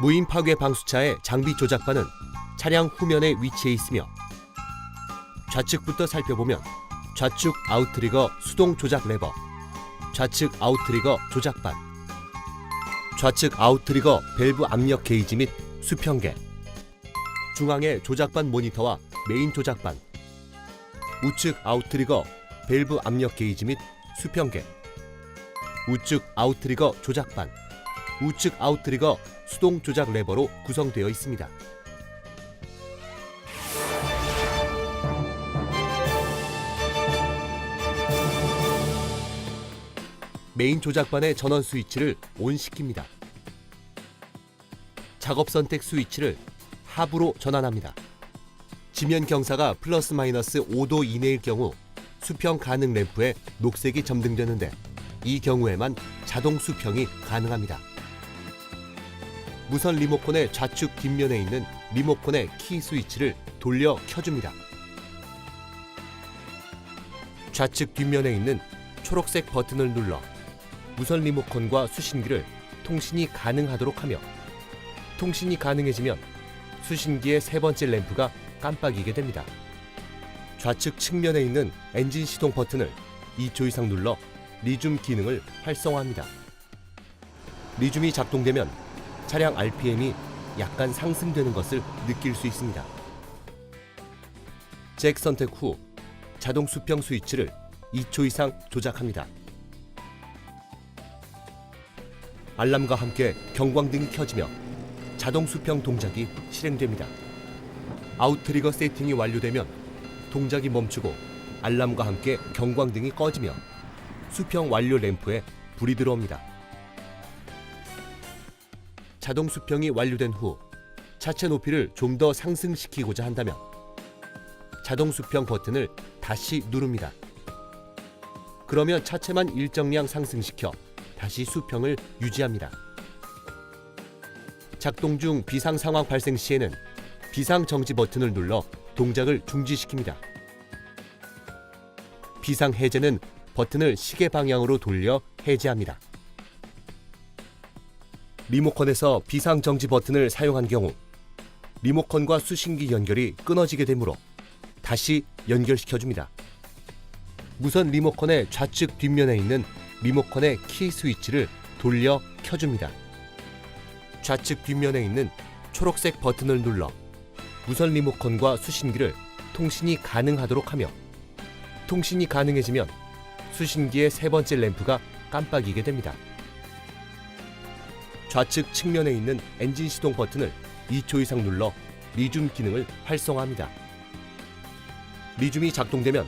무인 파괴 방수차의 장비 조작반은 차량 후면에 위치해 있으며 좌측부터 살펴보면 좌측 아웃트리거 수동 조작 레버, 좌측 아웃트리거 조작반, 좌측 아웃트리거 밸브 압력 게이지 및 수평계, 중앙의 조작반 모니터와 메인 조작반, 우측 아웃트리거 밸브 압력 게이지 및 수평계, 우측 아웃트리거 조작반, 우측 아웃트리거 수동 조작 레버로 구성되어 있습니다. 메인 조작반의 전원 스위치를 ON시킵니다. 작업 선택 스위치를 하부로 전환합니다. 지면 경사가 플러스 마이너스 5도 이내일 경우 수평 가능 램프에 녹색이 점등되는데 이 경우에만 자동 수평이 가능합니다. 무선 리모컨의 좌측 뒷면에 있는 리모컨의 키 스위치를 돌려 켜줍니다. 좌측 뒷면에 있는 초록색 버튼을 눌러 무선 리모컨과 수신기를 통신이 가능하도록 하며 통신이 가능해지면 수신기의 세 번째 램프가 깜빡이게 됩니다. 좌측 측면에 있는 엔진 시동 버튼을 2초 이상 눌러 리줌 기능을 활성화합니다. 리줌이 작동되면 차량 RPM이 약간 상승되는 것을 느낄 수 있습니다. 잭 선택 후 자동 수평 스위치를 2초 이상 조작합니다. 알람과 함께 경광등이 켜지며 자동 수평 동작이 실행됩니다. 아웃트리거 세팅이 완료되면 동작이 멈추고 알람과 함께 경광등이 꺼지며 수평 완료 램프에 불이 들어옵니다. 자동 수평이 완료된 후 차체 높이를 좀 더 상승시키고자 한다면 자동 수평 버튼을 다시 누릅니다. 그러면 차체만 일정량 상승시켜 다시 수평을 유지합니다. 작동 중 비상 상황 발생 시에는 비상 정지 버튼을 눌러 동작을 중지시킵니다. 비상 해제는 버튼을 시계 방향으로 돌려 해제합니다. 리모컨에서 비상 정지 버튼을 사용한 경우 리모컨과 수신기 연결이 끊어지게 되므로 다시 연결시켜 줍니다. 무선 리모컨의 좌측 뒷면에 있는 리모컨의 키 스위치를 돌려 켜줍니다. 좌측 뒷면에 있는 초록색 버튼을 눌러 무선 리모컨과 수신기를 통신이 가능하도록 하며 통신이 가능해지면 수신기의 세 번째 램프가 깜빡이게 됩니다. 좌측 측면에 있는 엔진 시동 버튼을 2초 이상 눌러 리줌 기능을 활성화합니다. 리줌이 작동되면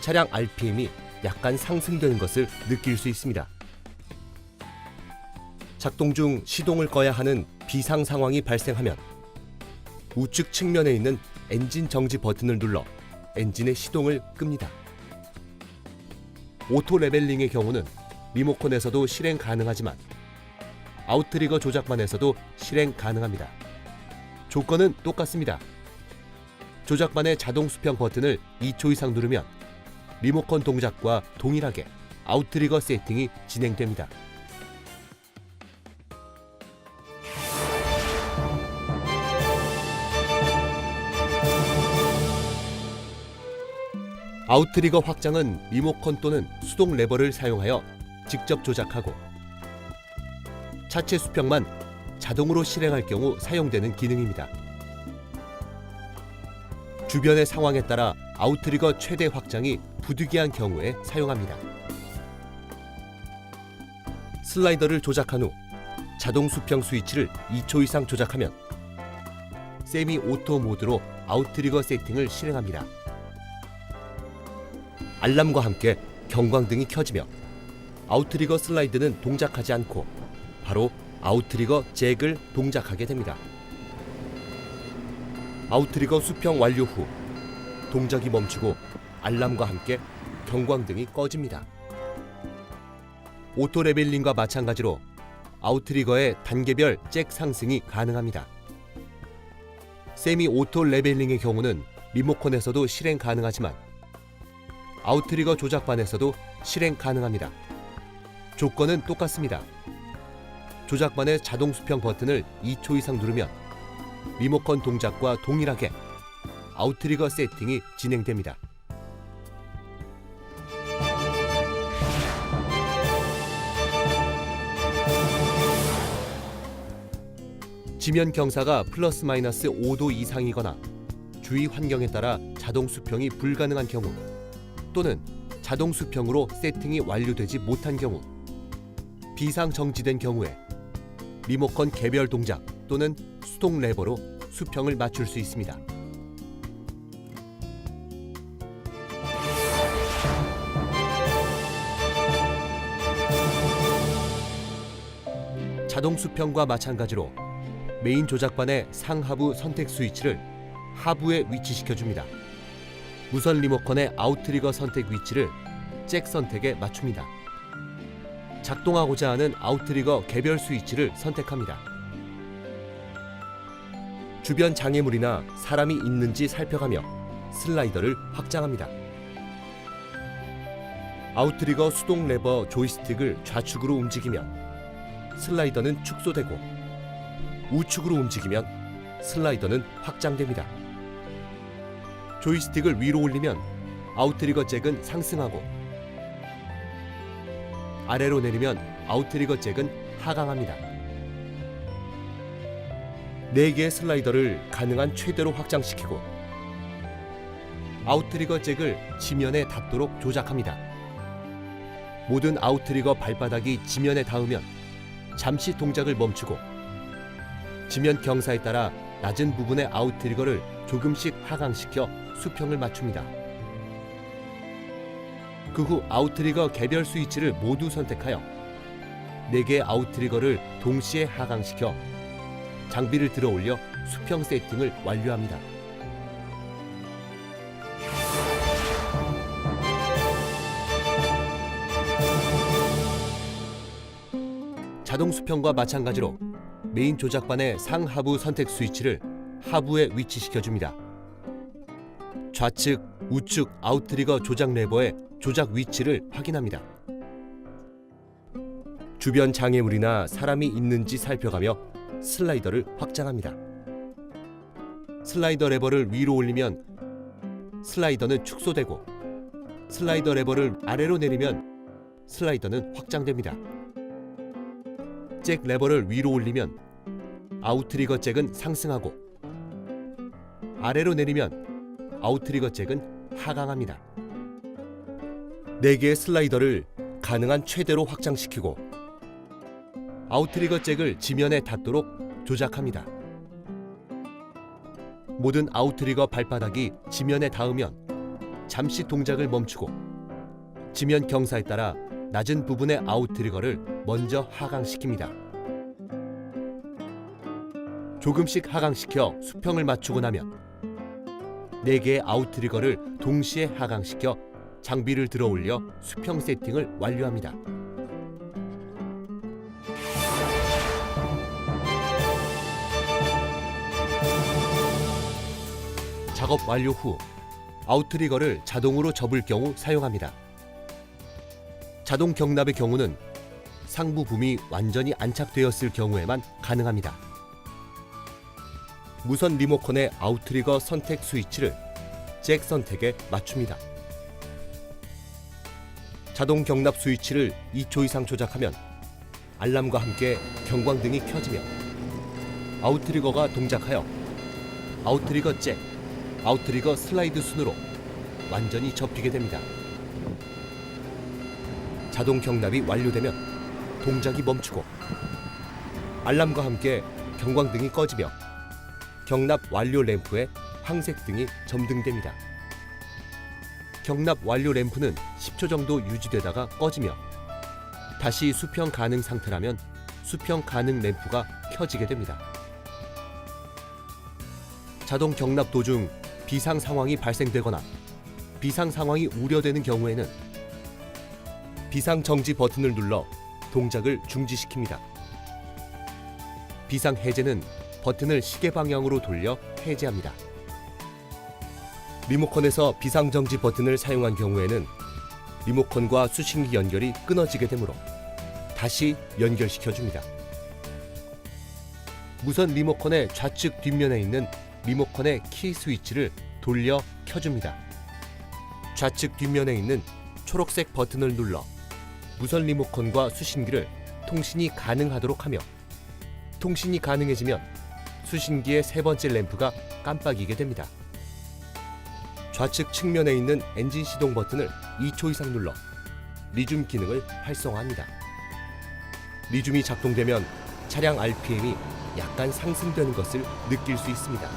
차량 RPM이 약간 상승되는 것을 느낄 수 있습니다. 작동 중 시동을 꺼야 하는 비상 상황이 발생하면 우측 측면에 있는 엔진 정지 버튼을 눌러 엔진의 시동을 끕니다. 오토 레벨링의 경우는 리모컨에서도 실행 가능하지만 아웃트리거 조작반에서도 실행 가능합니다. 조건은 똑같습니다. 조작반의 자동 수평 버튼을 2초 이상 누르면 리모컨 동작과 동일하게 아웃트리거 세팅이 진행됩니다. 아웃트리거 확장은 리모컨 또는 수동 레버를 사용하여 직접 조작하고 차체 수평만 자동으로 실행할 경우 사용되는 기능입니다. 주변의 상황에 따라 아웃트리거 최대 확장이 부득이한 경우에 사용합니다. 슬라이더를 조작한 후 자동 수평 스위치를 2초 이상 조작하면 세미 오토 모드로 아웃트리거 세팅을 실행합니다. 알람과 함께 경광등이 켜지며 아웃트리거 슬라이드는 동작하지 않고 바로 아웃트리거 잭을 동작하게 됩니다. 아웃트리거 수평 완료 후 동작이 멈추고 알람과 함께 경광등이 꺼집니다. 오토 레벨링과 마찬가지로 아웃트리거의 단계별 잭 상승이 가능합니다. 세미 오토 레벨링의 경우는 리모컨에서도 실행 가능하지만 아웃트리거 조작반에서도 실행 가능합니다. 조건은 똑같습니다. 조작반의 자동 수평 버튼을 2초 이상 누르면 리모컨 동작과 동일하게 아웃트리거 세팅이 진행됩니다. 지면 경사가 플러스 마이너스 5도 이상이거나 주위 환경에 따라 자동 수평이 불가능한 경우 또는 자동 수평으로 세팅이 완료되지 못한 경우 비상 정지된 경우에 리모컨 개별 동작 또는 수동 레버로 수평을 맞출 수 있습니다. 자동 수평과 마찬가지로 메인 조작반의 상하부 선택 스위치를 하부에 위치시켜 줍니다. 무선 리모컨의 아웃트리거 선택 위치를 잭 선택에 맞춥니다. 작동하고자 하는 아웃트리거 개별 스위치를 선택합니다. 주변 장애물이나 사람이 있는지 살펴가며 슬라이더를 확장합니다. 아웃트리거 수동 레버 조이스틱을 좌측으로 움직이면 슬라이더는 축소되고 우측으로 움직이면 슬라이더는 확장됩니다. 조이스틱을 위로 올리면 아웃트리거 잭은 상승하고 아래로 내리면 아웃트리거 잭은 하강합니다. 4개의 슬라이더를 가능한 최대로 확장시키고 아웃트리거 잭을 지면에 닿도록 조작합니다. 모든 아웃트리거 발바닥이 지면에 닿으면 잠시 동작을 멈추고 지면 경사에 따라 낮은 부분의 아웃트리거를 조금씩 하강시켜 수평을 맞춥니다. 그 후 아웃트리거 개별 스위치를 모두 선택하여 4개의 아웃트리거를 동시에 하강시켜 장비를 들어 올려 수평 세팅을 완료합니다. 자동 수평과 마찬가지로 메인 조작반의 상하부 선택 스위치를 하부에 위치시켜 줍니다. 좌측, 우측 아웃트리거 조작 레버의 조작 위치를 확인합니다. 주변 장애물이나 사람이 있는지 살펴가며 슬라이더를 확장합니다. 슬라이더 레버를 위로 올리면 슬라이더는 축소되고 슬라이더 레버를 아래로 내리면 슬라이더는 확장됩니다. 잭 레버를 위로 올리면 아웃트리거 잭은 상승하고 아래로 내리면 아웃트리거 잭은 하강합니다. 4개의 슬라이더를 가능한 최대로 확장시키고 아웃트리거 잭을 지면에 닿도록 조작합니다. 모든 아웃트리거 발바닥이 지면에 닿으면 잠시 동작을 멈추고 지면 경사에 따라 낮은 부분의 아웃트리거를 먼저 하강시킵니다. 조금씩 하강시켜 수평을 맞추고 나면 4개의 아웃트리거를 동시에 하강시켜 장비를 들어 올려 수평 세팅을 완료합니다. 작업 완료 후 아웃트리거를 자동으로 접을 경우 사용합니다. 자동 경납의 경우는 상부 붐이 완전히 안착되었을 경우에만 가능합니다. 무선 리모컨의 아웃트리거 선택 스위치를 잭 선택에 맞춥니다. 자동 경납 스위치를 2초 이상 조작하면 알람과 함께 경광등이 켜지며 아웃트리거가 동작하여 아웃트리거 잭, 아웃트리거 슬라이드 순으로 완전히 접히게 됩니다. 자동 경납이 완료되면 동작이 멈추고 알람과 함께 경광등이 꺼지며 경납 완료 램프에 황색 등이 점등됩니다. 경납 완료 램프는 10초 정도 유지되다가 꺼지며 다시 수평 가능 상태라면 수평 가능 램프가 켜지게 됩니다. 자동 경납 도중 비상 상황이 발생되거나 비상 상황이 우려되는 경우에는 비상 정지 버튼을 눌러 동작을 중지시킵니다. 비상 해제는 버튼을 시계 방향으로 돌려 해제합니다. 리모컨에서 비상정지 버튼을 사용한 경우에는 리모컨과 수신기 연결이 끊어지게 되므로 다시 연결시켜 줍니다. 무선 리모컨의 좌측 뒷면에 있는 리모컨의 키 스위치를 돌려 켜줍니다. 좌측 뒷면에 있는 초록색 버튼을 눌러 무선 리모컨과 수신기를 통신이 가능하도록 하며 통신이 가능해지면 수신기의 세 번째 램프가 깜빡이게 됩니다. 좌측 측면에 있는 엔진 시동 버튼을 2초 이상 눌러 리줌 기능을 활성화합니다. 리줌이 작동되면 차량 RPM이 약간 상승되는 것을 느낄 수 있습니다.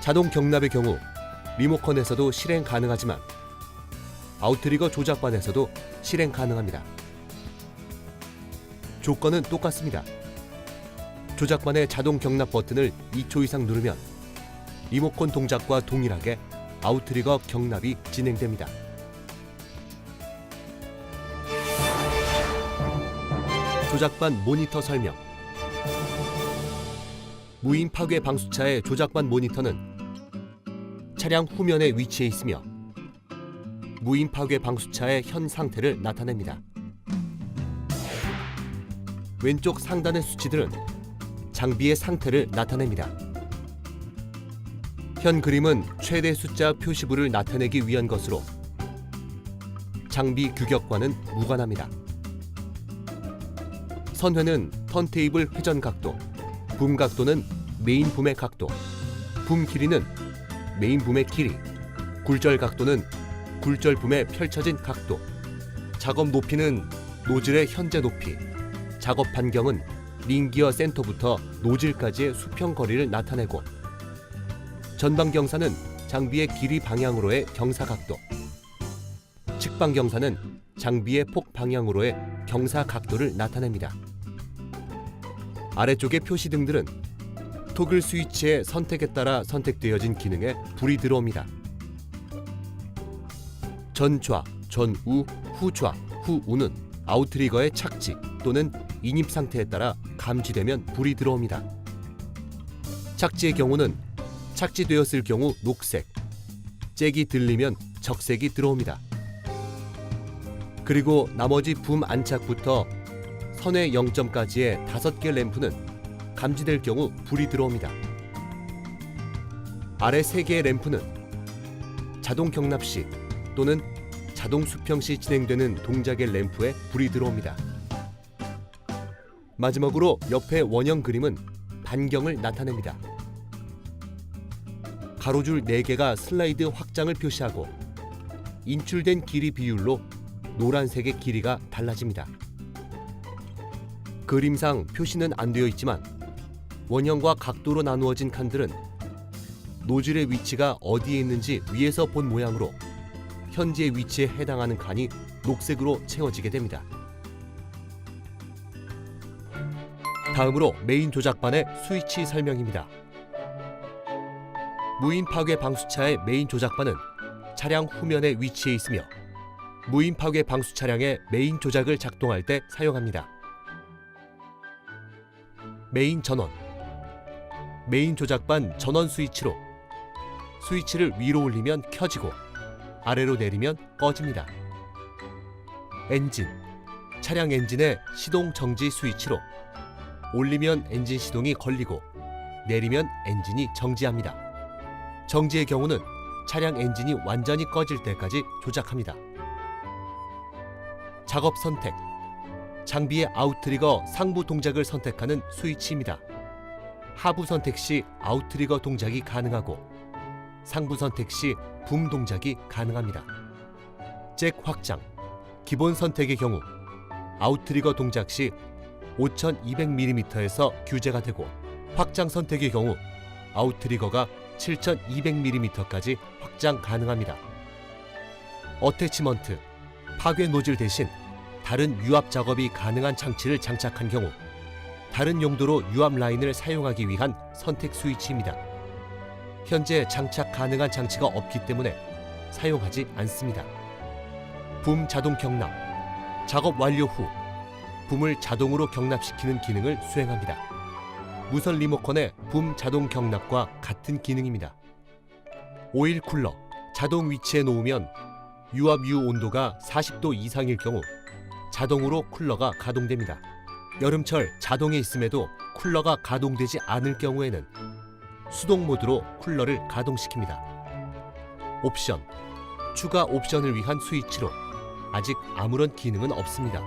자동 경납의 경우 리모컨에서도 실행 가능하지만 아웃트리거 조작반에서도 실행 가능합니다. 조건은 똑같습니다. 조작반의 자동 경납 버튼을 2초 이상 누르면 리모컨 동작과 동일하게 아웃트리거 경납이 진행됩니다. 조작반 모니터 설명 무인 파괴 방수차의 조작반 모니터는 차량 후면에 위치해 있으며 무인 파괴 방수차의 현 상태를 나타냅니다. 왼쪽 상단의 수치들은 장비의 상태를 나타냅니다. 현 그림은 최대 숫자 표시부를 나타내기 위한 것으로 장비 규격과는 무관합니다. 선회는 턴테이블 회전 각도, 붐 각도는 메인 붐의 각도, 붐 길이는 메인 붐의 길이, 굴절 각도는 굴절 붐의 펼쳐진 각도, 작업 높이는 노즐의 현재 높이, 작업 반경은 링기어 센터부터 노즐까지의 수평 거리를 나타내고 전방 경사는 장비의 길이 방향으로의 경사 각도, 측방 경사는 장비의 폭 방향으로의 경사 각도를 나타냅니다. 아래쪽의 표시등들은 토글 스위치의 선택에 따라 선택되어진 기능에 불이 들어옵니다. 전좌, 전우, 후좌, 후우는 아웃트리거의 착지 또는 인입 상태에 따라 감지되면 불이 들어옵니다. 착지의 경우는 착지되었을 경우 녹색, 잭이 들리면 적색이 들어옵니다. 그리고 나머지 붐 안착부터 선의 0점까지의 5개 램프는 감지될 경우 불이 들어옵니다. 아래 3개의 램프는 자동 경납 시 또는 자동 수평 시 진행되는 동작의 램프에 불이 들어옵니다. 마지막으로 옆의 원형 그림은 반경을 나타냅니다. 가로줄 4개가 슬라이드 확장을 표시하고 인출된 길이 비율로 노란색의 길이가 달라집니다. 그림상 표시는 안 되어 있지만 원형과 각도로 나누어진 칸들은 노즐의 위치가 어디에 있는지 위에서 본 모양으로 현재의 위치에 해당하는 칸이 녹색으로 채워지게 됩니다. 다음으로 메인 조작반의 스위치 설명입니다. 무인 파괴 방수차의 메인 조작반은 차량 후면에 위치해 있으며 무인 파괴 방수 차량의 메인 조작을 작동할 때 사용합니다. 메인 전원 메인 조작반 전원 스위치로 스위치를 위로 올리면 켜지고 아래로 내리면 꺼집니다. 엔진 차량 엔진의 시동 정지 스위치로 올리면 엔진 시동이 걸리고 내리면 엔진이 정지합니다. 정지의 경우는 차량 엔진이 완전히 꺼질 때까지 조작합니다. 작업 선택 장비의 아웃트리거 상부 동작을 선택하는 스위치입니다. 하부 선택 시 아웃트리거 동작이 가능하고 상부 선택 시 붐 동작이 가능합니다. 잭 확장 기본 선택의 경우 아웃트리거 동작 시 5200mm에서 규제가 되고 확장 선택의 경우 아웃트리거가 7200mm까지 확장 가능합니다. 어태치먼트 파괴 노즐 대신 다른 유압 작업이 가능한 장치를 장착한 경우 다른 용도로 유압 라인을 사용하기 위한 선택 스위치입니다. 현재 장착 가능한 장치가 없기 때문에 사용하지 않습니다. 붐 자동 경납 작업 완료 후 붐을 자동으로 경납시키는 기능을 수행합니다. 무선 리모컨의 붐 자동 경납과 같은 기능입니다. 오일 쿨러 자동 위치에 놓으면 유압 유 온도가 40도 이상일 경우 자동으로 쿨러가 가동됩니다. 여름철 자동에 있음에도 쿨러가 가동되지 않을 경우에는 수동 모드로 쿨러를 가동시킵니다. 옵션 추가 옵션을 위한 스위치로 아직 아무런 기능은 없습니다.